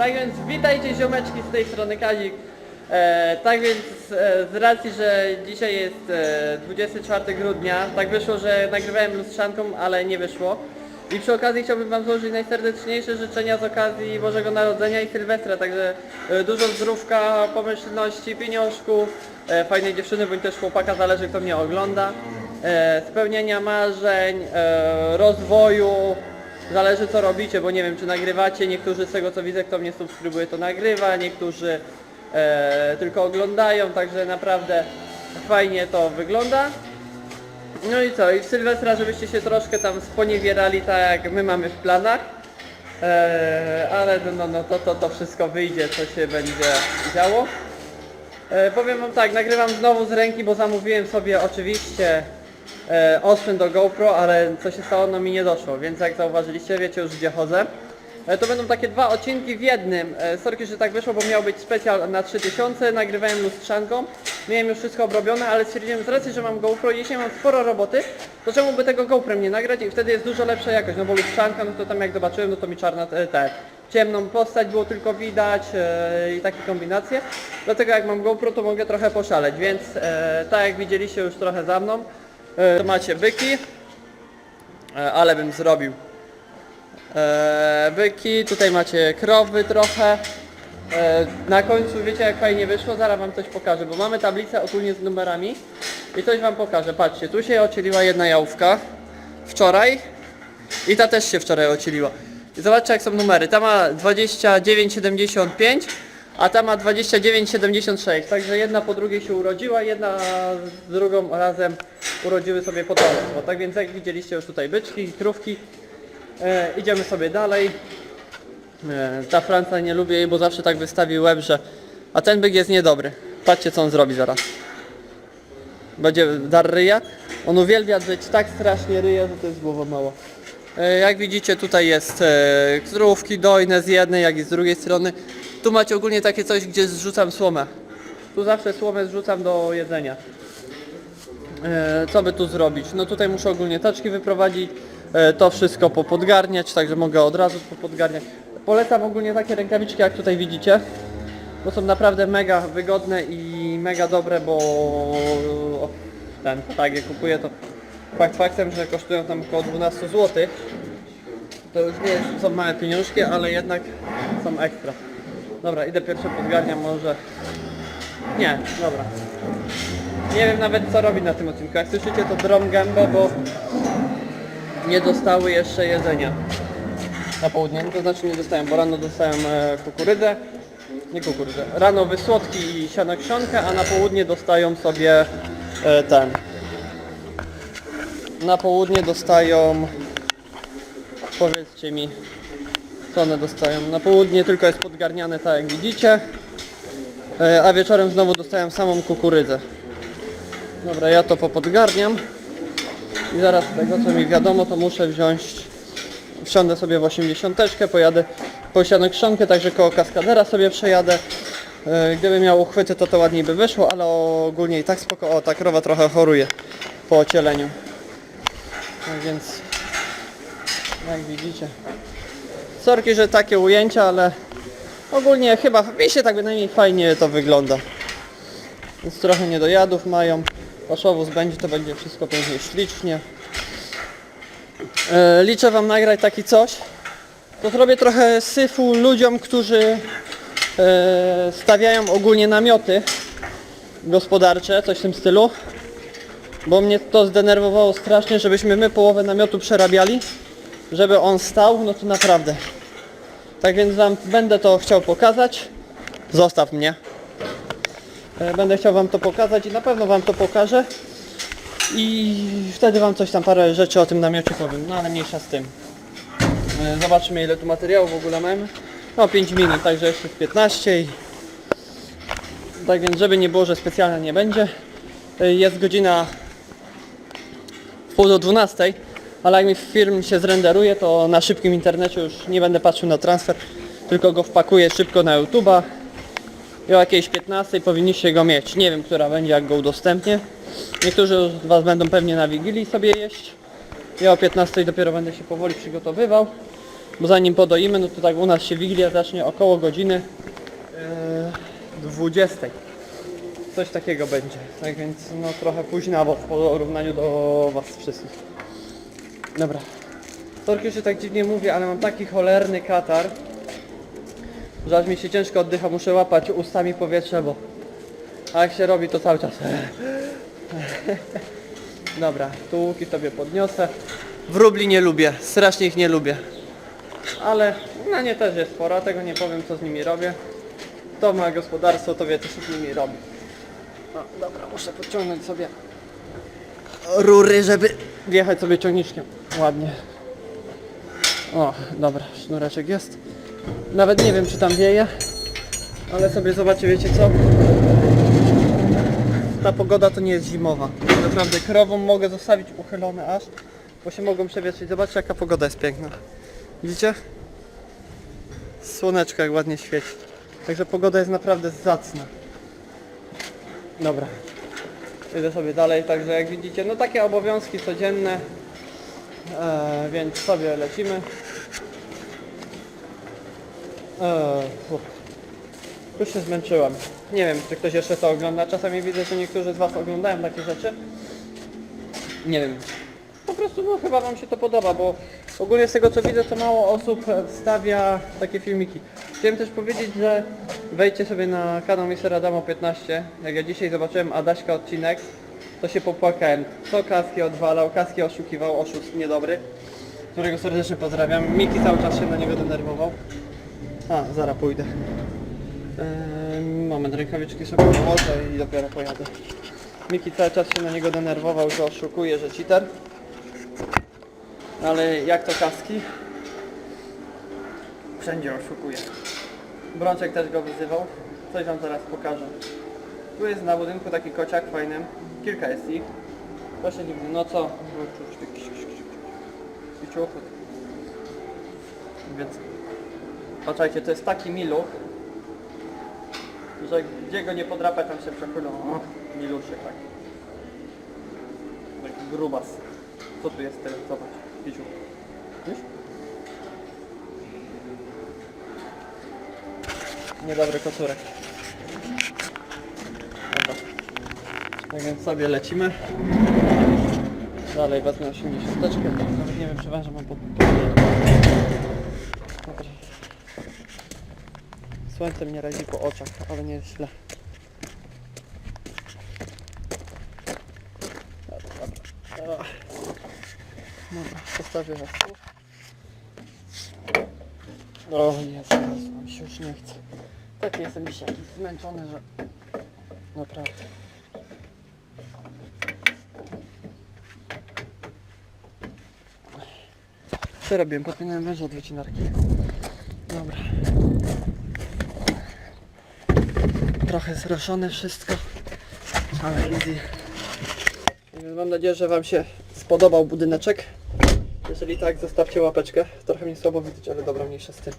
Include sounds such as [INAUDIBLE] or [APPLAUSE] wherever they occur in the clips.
Tak więc witajcie ziomeczki z tej strony Kazik. E, tak więc e, z racji, że dzisiaj jest e, 24 grudnia, tak wyszło, że nagrywałem lustrzanką, ale nie wyszło. I przy okazji chciałbym Wam złożyć najserdeczniejsze życzenia z okazji Bożego Narodzenia i Sylwestra, także e, dużo zdrówka, pomyślności, pieniążków, e, fajnej dziewczyny bądź też chłopaka, zależy kto mnie ogląda, e, spełnienia marzeń, e, rozwoju, Zależy co robicie, bo nie wiem czy nagrywacie, niektórzy z tego co widzę kto mnie subskrybuje to nagrywa, niektórzy e, tylko oglądają, także naprawdę fajnie to wygląda. No i co, i w Sylwestra żebyście się troszkę tam sponiewierali tak jak my mamy w planach. E, ale no, no to, to, to wszystko wyjdzie, co się będzie działo. E, powiem wam tak, nagrywam znowu z ręki, bo zamówiłem sobie oczywiście e, do GoPro, ale co się stało, no mi nie doszło, więc jak zauważyliście, wiecie już gdzie chodzę. E, to będą takie dwa odcinki w jednym. E, sorki, że tak wyszło, bo miał być specjal na 3000, nagrywałem lustrzanką, miałem już wszystko obrobione, ale stwierdziłem z racji, że mam GoPro i jeśli mam sporo roboty, to czemu by tego GoPro nie nagrać i wtedy jest dużo lepsza jakość, no bo lustrzanka, no to tam jak zobaczyłem, no to mi czarna, te, te ciemną postać było tylko widać e, i takie kombinacje. Dlatego jak mam GoPro, to mogę trochę poszaleć, więc e, tak jak widzieliście już trochę za mną, to macie byki, e, ale bym zrobił e, byki, tutaj macie krowy trochę. E, na końcu wiecie jak fajnie wyszło, zaraz wam coś pokażę, bo mamy tablicę ogólnie z numerami i coś wam pokażę. Patrzcie, tu się ocieliła jedna jałówka wczoraj i ta też się wczoraj ocieliła. I zobaczcie jak są numery. Ta ma 2975, a ta ma 2976. Także jedna po drugiej się urodziła, jedna z drugą razem urodziły sobie potomstwo. Tak więc jak widzieliście już tutaj byczki, krówki. E, idziemy sobie dalej. E, ta Franca nie lubię jej, bo zawsze tak wystawi łeb, że... A ten byk jest niedobry. Patrzcie co on zrobi zaraz. Będzie dar ryja. On uwielbia drzeć tak strasznie ryja, że to jest głowa mała. E, Jak widzicie tutaj jest e, krówki dojne z jednej, jak i z drugiej strony. Tu macie ogólnie takie coś, gdzie zrzucam słomę. Tu zawsze słomę zrzucam do jedzenia. E, co by tu zrobić? No tutaj muszę ogólnie taczki wyprowadzić, e, to wszystko popodgarniać, także mogę od razu popodgarniać. Polecam ogólnie takie rękawiczki jak tutaj widzicie, bo są naprawdę mega wygodne i mega dobre, bo ten tak je kupuję to fakt faktem, że kosztują tam około 12 zł. To już nie są małe pieniążki, ale jednak są ekstra. Dobra, idę pierwsze podgarniam może. Nie, dobra. Nie wiem nawet co robi na tym odcinku. Jak słyszycie to drom gębę, bo nie dostały jeszcze jedzenia na południe. To znaczy nie dostałem, bo rano dostałem e, kukurydzę. Nie kukurydzę. Rano wysłodki i sianokrzonkę, a na południe dostają sobie e, ten. Na południe dostają powiedzcie mi co one dostają. Na południe tylko jest podgarniane tak jak widzicie. E, a wieczorem znowu dostają samą kukurydzę. Dobra, ja to popodgarniam. I zaraz z tego co mi wiadomo, to muszę wziąć, wsiądę sobie w 80, pojadę po sianokrzonkę, także koło kaskadera sobie przejadę. E, Gdyby miał uchwyty, to to ładniej by wyszło, ale ogólnie i tak spoko. O, ta krowa trochę choruje po ocieleniu. Tak więc, jak widzicie. Sorki, że takie ujęcia, ale ogólnie chyba, mi się tak bynajmniej fajnie to wygląda. Więc trochę niedojadów mają. Paszowóz będzie, to będzie wszystko pięknie ślicznie. E, liczę wam nagrać taki coś. To zrobię trochę syfu ludziom, którzy e, stawiają ogólnie namioty gospodarcze, coś w tym stylu. Bo mnie to zdenerwowało strasznie, żebyśmy my połowę namiotu przerabiali, żeby on stał, no to naprawdę. Tak więc wam będę to chciał pokazać. Zostaw mnie. E, Będę chciał Wam to pokazać i na pewno Wam to pokażę. I wtedy Wam coś tam, parę rzeczy o tym namiocie powiem, no ale mniejsza z tym. E, Zobaczmy ile tu materiału w ogóle mamy. No 5 minut, także jeszcze z 15 i... Tak więc żeby nie było, że specjalnie nie będzie. E, Jest godzina pół do 12, ale jak mi film się zrenderuje, to na szybkim internecie już nie będę patrzył na transfer, tylko go wpakuję szybko na YouTube'a i o jakiejś 15 powinniście go mieć. Nie wiem, która będzie, jak go udostępnię. Niektórzy z Was będą pewnie na Wigilii sobie jeść. Ja o 15 dopiero będę się powoli przygotowywał. bo zanim podoimy, no to tak u nas się Wigilia zacznie około godziny e, 20. Coś takiego będzie. Tak więc no trochę późnawo w porównaniu do was wszystkich. Dobra. Sorki, że tak dziwnie mówię, ale mam taki cholerny katar, że aż mi się ciężko oddycha, muszę łapać ustami powietrze, bo a jak się robi to cały czas. [LAUGHS] Dobra, tu łuki sobie podniosę. Wróbli nie lubię, strasznie ich nie lubię. Ale na nie też jest pora, tego nie powiem co z nimi robię. To ma gospodarstwo, to wie co się z nimi robi. No dobra, muszę podciągnąć sobie rury, żeby wjechać sobie ciągniczkiem ładnie. O, dobra, sznureczek jest. Nawet nie wiem czy tam wieje, ale sobie zobaczę, wiecie co? Ta pogoda to nie jest zimowa. Naprawdę krową mogę zostawić uchylone aż, bo się mogą przewietrzyć. Zobaczcie jaka pogoda jest piękna. Widzicie? Słoneczko jak ładnie świeci. Także pogoda jest naprawdę zacna. Dobra. Idę sobie dalej, także jak widzicie, no takie obowiązki codzienne. E, więc sobie lecimy. E, już się zmęczyłem. Nie wiem, czy ktoś jeszcze to ogląda. Czasami widzę, że niektórzy z Was oglądają takie rzeczy. Nie wiem. Po prostu no, chyba Wam się to podoba, bo ogólnie z tego co widzę, to mało osób wstawia takie filmiki. Chciałem też powiedzieć, że wejdźcie sobie na kanał Mr. Adamo 15. Jak ja dzisiaj zobaczyłem Adaśka odcinek, to się popłakałem. Co Kaski odwalał, Kaski oszukiwał, oszust niedobry, którego serdecznie pozdrawiam. Miki cały czas się na niego denerwował. A, zaraz pójdę. Eee, moment, rękawiczki sobie położę i dopiero pojadę. Miki cały czas się na niego denerwował, że oszukuje, że cheater. Ale jak to kaski? Wszędzie oszukuje. Brączek też go wyzywał. Coś wam zaraz pokażę. Tu jest na budynku taki kociak fajny. Kilka jest ich. Proszę nigdy, no co? I ciuchut. Więc patrzajcie, to jest taki miluch, że gdzie go nie podrapać, tam się przechylą. O, miluszek taki. Taki grubas. Co tu jest teraz? Zobacz. Piciu. Widzisz? Niedobry kocurek. Dobra. Tak więc sobie lecimy. Dalej wezmę 80 Nawet nie wiem, czy węża mam pod... Dobra. Słońce mnie razi po oczach, ale nie jest źle. Dobra, dobra. Dobra, postawię was. O Jezu, mi się już nie chce. Tak jestem dzisiaj jakiś zmęczony, że... Naprawdę. Co robiłem? Podpinałem węża od wycinarki. Dobra. Trochę zroszone wszystko, ale easy. Więc Mam nadzieję, że Wam się spodobał budyneczek. Jeżeli tak, zostawcie łapeczkę. Trochę mnie słabo widać, ale dobra, mniejsza z tym.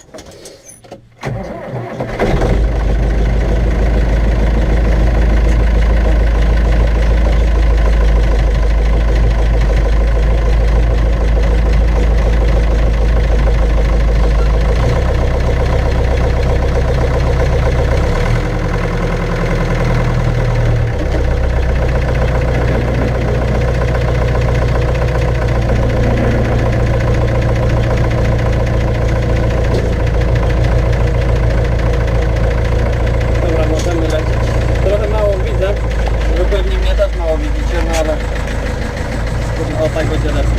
Dobra, możemy lecieć. Trochę mało widzę. Wy pewnie mnie też mało widzicie, no ale... O, tak będzie lepiej.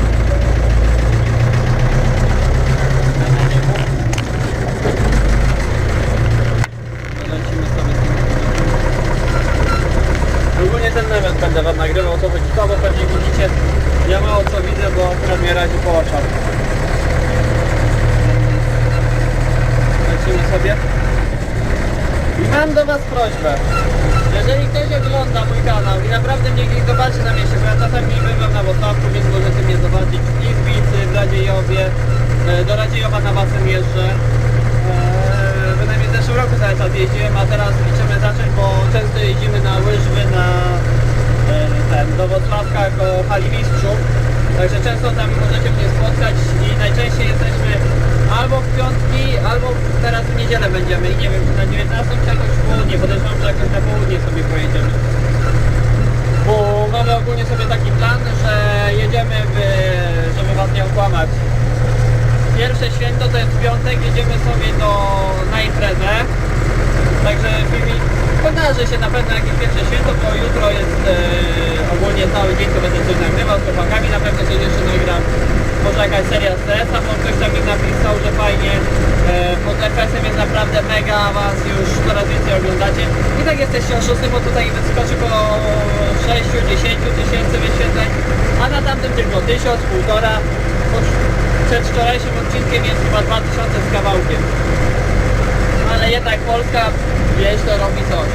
Lecimy sobie z tym. Ogólnie ten wam nagrywał, chodzi to, bo pewnie widzicie, ja mało co widzę, bo akurat mnie razi po oczach. Lecimy sobie. I mam do Was prośbę. Jeżeli ktoś ogląda mój kanał i naprawdę mnie gdzieś zobaczy na mieście, bo ja czasami bywam na Włocławku, więc możecie mnie zobaczyć w Izbicy, w Radziejowie, e, do Radziejowa na Wasem jeżdżę. Eee, Bynajmniej w zeszłym roku cały czas jeździłem, a teraz liczymy zacząć, bo często jeździmy na łyżwy, na ten, do Włocławka koło hali mistrzów. Także często tam możecie mnie spotkać i najczęściej jesteśmy albo w piątki, albo teraz w niedzielę będziemy i nie wiem, czy na 19 czy jakoś w południe, podejrzewam, że jakoś na południe sobie pojedziemy. Bo mamy ogólnie sobie taki plan, że jedziemy, w, żeby was nie okłamać. Pierwsze święto to jest piątek, jedziemy sobie do, na imprezę. Także filmik pokaże się na pewno jakieś pierwsze święto, bo jutro jest e, ogólnie cały dzień, to będę coś nagrywał z chłopakami, na pewno coś jeszcze nagram. Może jakaś seria z TS-a, bo ktoś tam mi napisał, że fajnie. E, pod FS-em jest naprawdę mega, was już coraz więcej oglądacie. I tak jesteście oszusty, bo tutaj wyskoczy około 6-10 tysięcy wyświetleń, a na tamtym tylko 1000, półtora. Przed wczorajszym odcinkiem jest chyba 2000 z kawałkiem ale jednak Polska wieś to robi coś.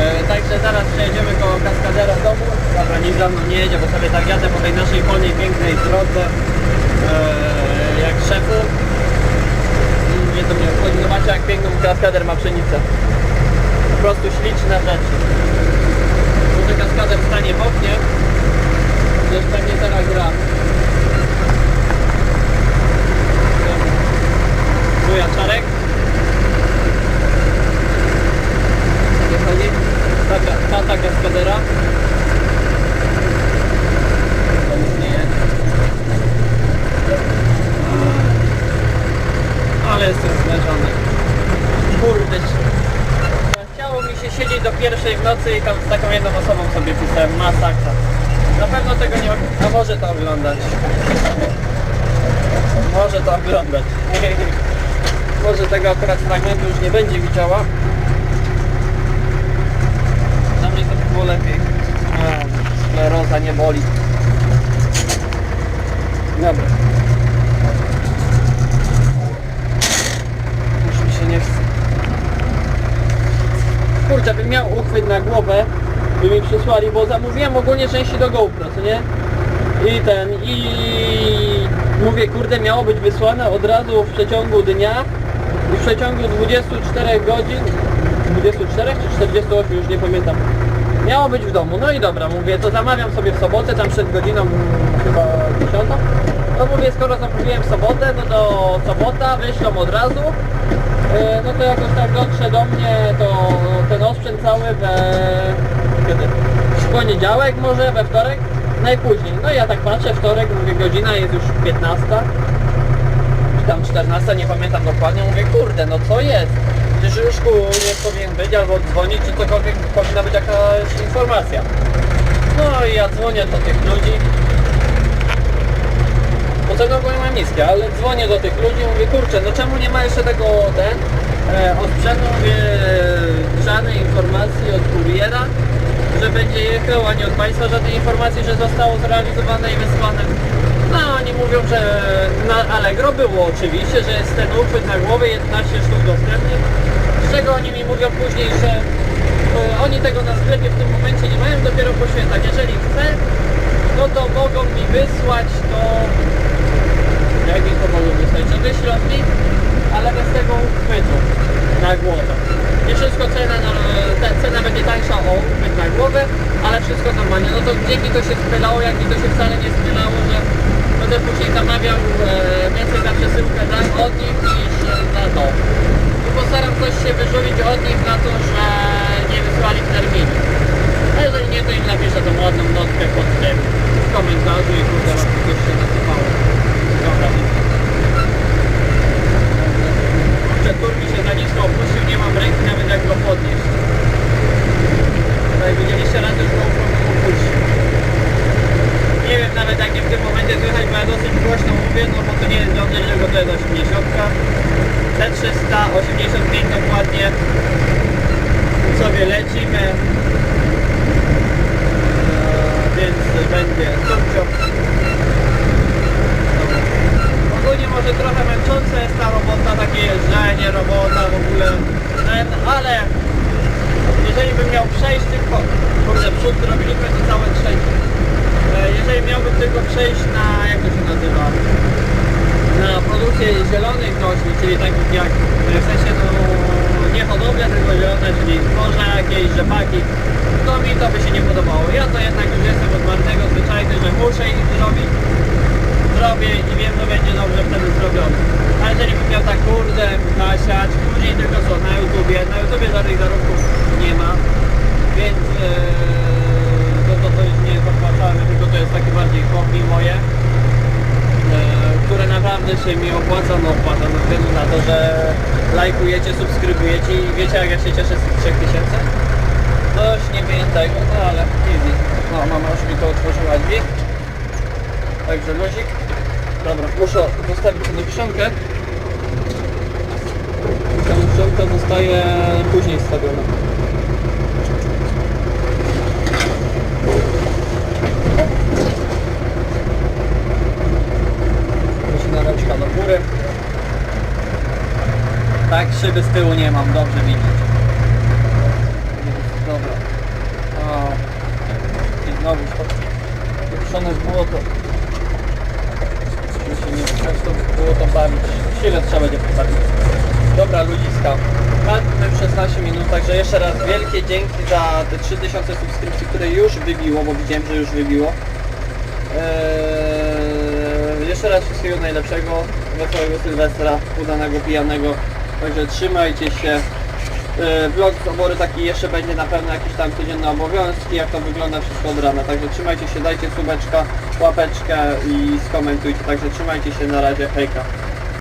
E, także zaraz przejedziemy koło kaskadera domu. Dobra, nikt za mną nie jedzie, bo sobie tak jadę po tej naszej polnej, pięknej drodze e, jak szefu. I Mnie to nie obchodzi. Zobaczcie jak piękną kaskader ma pszenicę. Po prostu śliczne rzeczy. Może kaskader stanie w oknie. Też pewnie teraz gra. Wuja Czarek. Taka, tata kaskadera. To nic nie jest. Ale jestem zmęczony. Kurde. Chciało mi się siedzieć do pierwszej w nocy i tam z taką jedną osobą sobie pisałem. Masakra. Na pewno tego nie... A może to oglądać. Może to oglądać. [LAUGHS] Może tego akurat fragmentu już nie będzie widziała. Dla mnie to by było lepiej. A, Nie boli. Dobra. Już mi się nie chce. Kurczę, bym miał uchwyt na głowę, by mi przysłali, bo zamówiłem ogólnie części do GoPro, co nie? I ten, i mówię, kurde, miało być wysłane od razu w przeciągu dnia i w przeciągu 24 godzin 24 czy 48, już nie pamiętam. Miało być w domu, no i dobra, mówię, to zamawiam sobie w sobotę, tam przed godziną chyba 10. No mówię, skoro zamówiłem w sobotę, no to sobota, wyślą od razu. E, No to jakoś tak dotrze do mnie to ten osprzęt cały we... kiedy? W poniedziałek może, we wtorek? Najpóźniej. No i ja tak patrzę, wtorek, mówię, godzina jest już 15 czy tam 14, nie pamiętam dokładnie, mówię, kurde, no co jest? Przecież już ku nie powinien być, albo dzwonić, czy cokolwiek powinna być jakaś informacja. No i ja dzwonię do tych ludzi. Bo ceny ogólnie mam niskie, ale dzwonię do tych ludzi mówię, kurczę, no czemu nie ma jeszcze tego ten e, od sprzętu, mówię, e, żadnej informacji od kuriera, że będzie jechał, ani od Państwa żadnej informacji, że zostało zrealizowane i wysłane. No oni mówią, że na Allegro było oczywiście, że jest ten uchwyt na głowę 11 sztuk dostępny, z czego oni mi mówią później, że e, oni tego na sklepie w tym momencie nie mają, dopiero po świętach. Jeżeli chce, no to mogą mi wysłać to... Jak mi to mogą wysłać? Że wyślą ale bez tego uchwytu na głowę. Nie wszystko cena, no, ta cena będzie tańsza o uchwyt na głowę, ale wszystko normalnie. No to gdzie mi to się spylało, jak mi to się wcale nie spylało, że będę później zamawiał e, więcej za przesyłkę tak, od nich niż za to. I postaram coś się wyżulić od nich na to, że nie wysłali w terminie. A jeżeli nie, to im napiszę tą ładną notkę pod tym w komentarzu i kurde, to się nasypało. Dobra. Kurczę, tur mi się za nisko opuścił, nie mam ręki nawet jak go podnieść. Tutaj widzieliście raz już go opuścił. Nie wiem nawet jak mnie w tym momencie słychać, bo ja dosyć głośno mówię, no bo to nie jest dobrze, że to jest 80. T300, 85 dokładnie. Sobie lecimy. Eee, więc będzie subcio. Ogólnie może trochę męcząca jest ta robota, takie jeżdżenie, robota w ogóle ten, ale jeżeli bym miał przejść tylko, kurde przód robiliśmy to całe trzecie. E, Jeżeli miałbym tylko przejść na, jak to się nazywa, na produkcję zielonych roślin, czyli takich jak, w sensie no nie hodowlę, tylko zielone, czyli zboża jakieś, rzepaki, to mi to by się nie podobało. Ja to jednak już jestem od marnego zwyczajny, że muszę ich zrobić, zrobię i wiem, że będzie dobrze wtedy zrobione. A jeżeli bym miał tak kurde nasiać, później tylko co, na YouTubie, na YouTubie żadnych zarobków nie ma, więc yy, to, to, to już nie jest tylko to jest takie bardziej hobby moje, yy, które naprawdę się mi opłaca, no opłaca ze względu na to, że lajkujecie, subskrybujecie i wiecie jak ja się cieszę z tych 3000? Coś niewyjętego, no ale easy. No mama już mi to otworzyła drzwi. Także luzik. Dobra, muszę zostawić tę kieszonkę. Ta kieszonka zostaje później stawiona. Ręczka do góry. Tak, szyby z tyłu nie mam, dobrze widzieć. Dobra. O. I znowu wypuszczone z błoto. Żeby się nie chciał z błoto bawić. Chwilę trzeba będzie postawić. Dobra ludziska. Mamy 16 minut, także jeszcze raz wielkie dzięki za te 3000 subskrypcji, które już wybiło, bo widziałem, że już wybiło. Eee, jeszcze raz wszystkiego najlepszego, wesołego Sylwestra, udanego pijanego. Także trzymajcie się. Eee, Vlog z obory taki jeszcze będzie na pewno jakieś tam codzienne obowiązki, jak to wygląda wszystko od rana. Także trzymajcie się, dajcie subeczka, łapeczkę i skomentujcie. Także trzymajcie się, na razie, hejka.